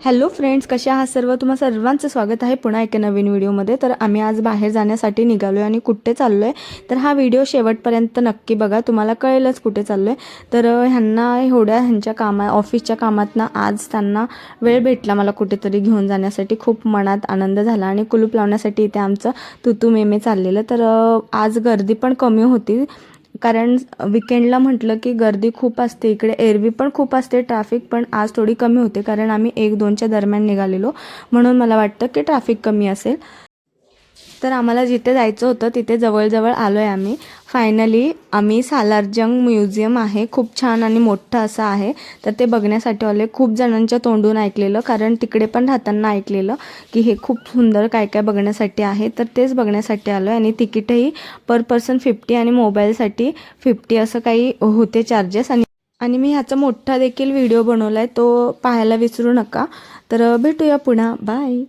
Hello friends कसे आहात सर्व? तुम्हा सर्वांचं स्वागत आहे पुन्हा एका नवीन व्हिडिओमध्ये. तर आम्ही आज बाहेर जाण्यासाठी निघालो आहे आणि कुठे चाललो आहे तर हा व्हिडिओ शेवटपर्यंत नक्की बघा. तुम्हाला कळेलच कुठे चाललो आहे तर ह्यांना एवढ्या ह्यांच्या कामा ऑफिसच्या कामातनं आज त्यांना वेळ भेटला मला कुठेतरी घेऊन जाण्यासाठी. खूप मनात आनंद झाला आणि कुलूप लावण्यासाठी इथे आमचं तुतू मेमे चाललेलं. तर आज गर्दी पण कमी होती. कारण विकेंडला म्हटलं की गर्दी खूप असते इकडे एरवी पण खूप असते ट्रॅफिक पण आज थोडी कमी होते कारण आम्ही एक दोनच्या दरम्यान निघालेलो. म्हणून मला वाटतं की ट्रॅफिक कमी असेल. तर आम्हाला जिथे जायचं होतं तिथे जवळजवळ आलो आहे आम्ही. फायनली आम्ही सालारजंग म्युझियम आहे. खूप छान आणि मोठं असं आहे. तर ते बघण्यासाठी आले खूप जणांच्या तोंडून ऐकलेलं कारण तिकडे पण राहताना ऐकलेलं की हे खूप सुंदर काय काय बघण्यासाठी आहे. तर तेच बघण्यासाठी आलो आहे आणि तिकीटही पर पर्सन फिफ्टी आणि मोबाईलसाठी फिफ्टी असं काही होते चार्जेस आणि आणि मी ह्याचा मोठा देखील व्हिडिओ बनवला आहे तो पाहायला विसरू नका. तर भेटूया पुन्हा. बाय